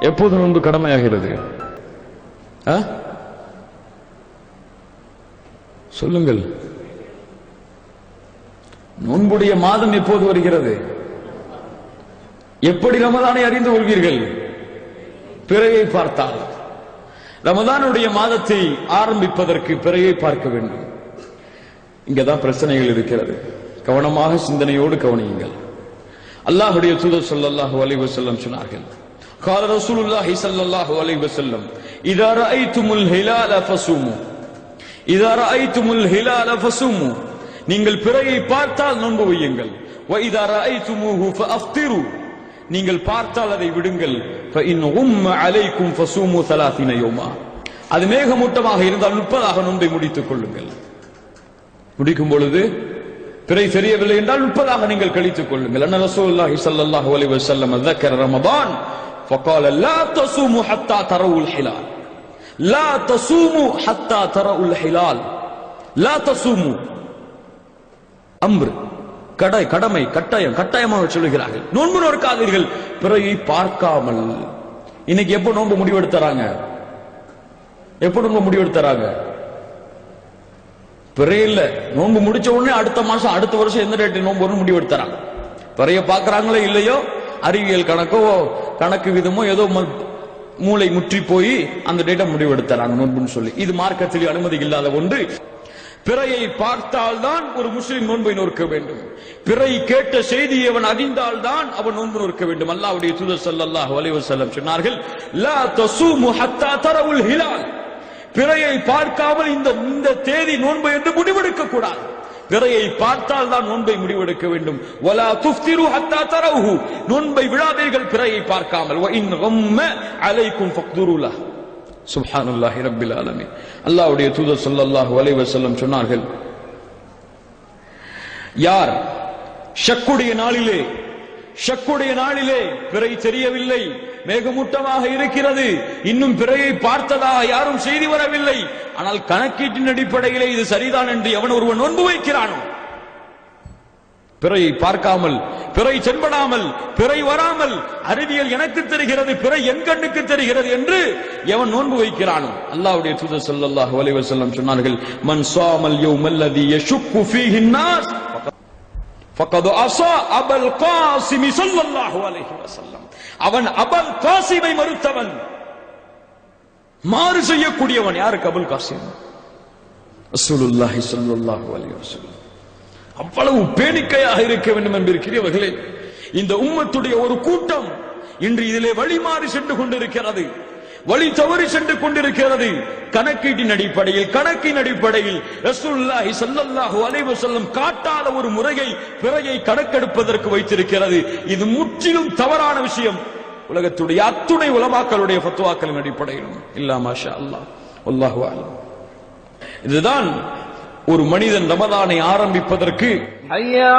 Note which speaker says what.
Speaker 1: எப்போது நோன்பு கடமையாகிறது? ஆ? சொல்லுங்கள். நோன்புடைய மாதம் எப்போது வருகிறது? எப்படி ரமதானை அறிந்து கொள்வீர்கள் பிறையை பார்த்தால் ரமதானுடைய மாதத்தை ஆரம்பிப்பதற்கு பிறையை பார்க்க வேண்டும் இங்கதான் பிரச்சனைகள் இருக்கிறது கவனமாக சிந்தனையோடு கவனியுங்கள் அல்லாஹுடைய தூதர் ஸல்லல்லாஹு அலைஹி வஸல்லம் சொன்னார்கள் قال رسول الله صلى الله عليه وسلم اذا رايتم الهلال فصوموا اذا رايتم الهلال فصوموا நீங்கள் பிறையை பார்த்தால் நோன்பு வையுங்கள் واذا رايتموه فافطروا நீங்கள் பார்த்தால் அதை விடுங்கள் فان غم عليكم فصوموا 30 يوما அது மேகமூட்டமாக இருந்தால் முப்பதாக நோன்பை முடித்துக் கொள்ளுங்கள் முடிக்கும் பொழுது பிறை தெரியவில்லை என்றால் முப்பதாக நீங்கள் கழித்துக் கொள்ளுங்கள் அண்ணா ரசூலுல்லாஹி ஸல்லல்லாஹு அலைஹி வஸல்லம் ذكر رمضان فقال لا تصوموا حتى تروا الهلال لا تصوموا حتى تروا الهلال لا تصوموا அம்ரு கடை கடமை கட்டாயம் கட்டாயமாக சொல்லுகிறார்கள். நோன்பு நோக்காதீர்கள் பிறையை பார்க்காமல். இன்னைக்கு எப்போ நோன்பு முடிவெடுத்தறாங்க? எப்ப நோன்பு முடிவெடுத்துறாங்க? பிறைய இல்ல. நோன்பு முடிச்ச உடனே அடுத்த மாசம் அடுத்த வருஷம் எந்த டேட் நோன்பு வரும்னு முடிவெடுத்துறாங்க. பிறைய பாக்குறாங்களோ இல்லையோ அறிவியல் கணக்கோ கணக்கு விதமோ ஏதோ மூளை முற்றி போய் அந்த டேட்டை முடிவெடுத்தாங்க நோன்புன்னு சொல்லி. இது மார்க்கத்தில் அனுமதி இல்லாத ஒன்று. பிறையை பார்த்தால்தான் ஒரு முஸ்லிம் நோன்பை நோக்க வேண்டும். பிறை கேட்ட செய்தி அவன் அறிந்தால்தான் அவன் நோன்பு நோக்க வேண்டும். அல்லாவுடைய தூதர் சல்லாஹ் அலைஹி சொன்னார்கள் லா தஸூமு ஹத்தா தரவுல் ஹிலால். பிறையை பார்க்காமல் இந்த இந்த தேதி நோன்பு என்று முடிவெடுக்க கூடாது. பிறையை பார்த்தால் தான் நோன்பை முடிவெடுக்க வேண்டும். வலா துஃப்திரு ஹத்தா தரவு நோன்பை விழாதீர்கள் பிறையை பார்க்காமல். இன் ரொம்ப அலைக்கும் ஃபக்துருலா. சுப்ஹானுல்லாஹி ரப்பில் ஆலமீன். அல்லாஹ்வுடைய தூதர் ஸல்லல்லாஹு அலைஹி வஸல்லம் சொன்னார்கள் யார் ஷக்குடைய நாளிலே ஷக்குடைய நாளிலே பிறை தெரியவில்லை மேகமூட்டமாக இருக்கிறது இன்னும் பிறையை பார்த்ததாக யாரும் செய்தி வரவில்லை ஆனால் கணக்கீட்டின் அடிப்படையிலே இது சரிதான் என்று எவன் ஒருவன் நோன்பு வைக்கிறானோ? பிறையை பார்க்காமல் பிறை சென்படாமல் பிறை வராமல் அறிவியல் எனக்கு தெரிகிறது பிறை என் கண்ணுக்கு தெரிகிறது என்று எவன் நோன்பு வைக்கிறானோ? அல்லாவுடைய தூதர் சொல்லல்லாஹ் வலைவர் செல்லம் சொன்னார்கள் மன் சாமல் யோ மல்லதி யஷுக்கு ஃபீஹி ஃபக்கது அஸா அபல் காசிமி சொல்லல்லாஹு அலைஹி வஸல்லம். அவன் அபல் காசிமை மறுத்தவன். மாறு செய்யக்கூடியவன் யாருக்கு அபுல் காசிம். ரசூலுல்லாஹி ஸல்லல்லாஹு அலைஹி வஸல்லம். அவ்வளவு பேணிக்கையாக இருக்க வேண்டும் என்பிருக்கிறவர்களே இந்த உம்மத்துடைய ஒரு கூட்டம் இன்று இதிலே வழிமாறி சென்று கொண்டிருக்கிறது. வழி தவறி சென்று கொண்டிருக்கிறது. கணக்கீட்டின் அடிப்படையில் கணக்கின் அடிப்படையில் ரசூல்லாஹி சல்லல்லாஹு அலைவு செல்லும் காட்டாத ஒரு முறையை பிறையை கணக்கெடுப்பதற்கு வைத்திருக்கிறது. இது முற்றிலும் தவறான விஷயம். உலகத்துடைய அத்துணை உலமாக்களுடைய ஃபத்வாக்களின் அடிப்படையிலும். இல்லா இதுதான் ஒரு மனிதன் ரமதானை ஆரம்பிப்பதற்கு
Speaker 2: ஐயா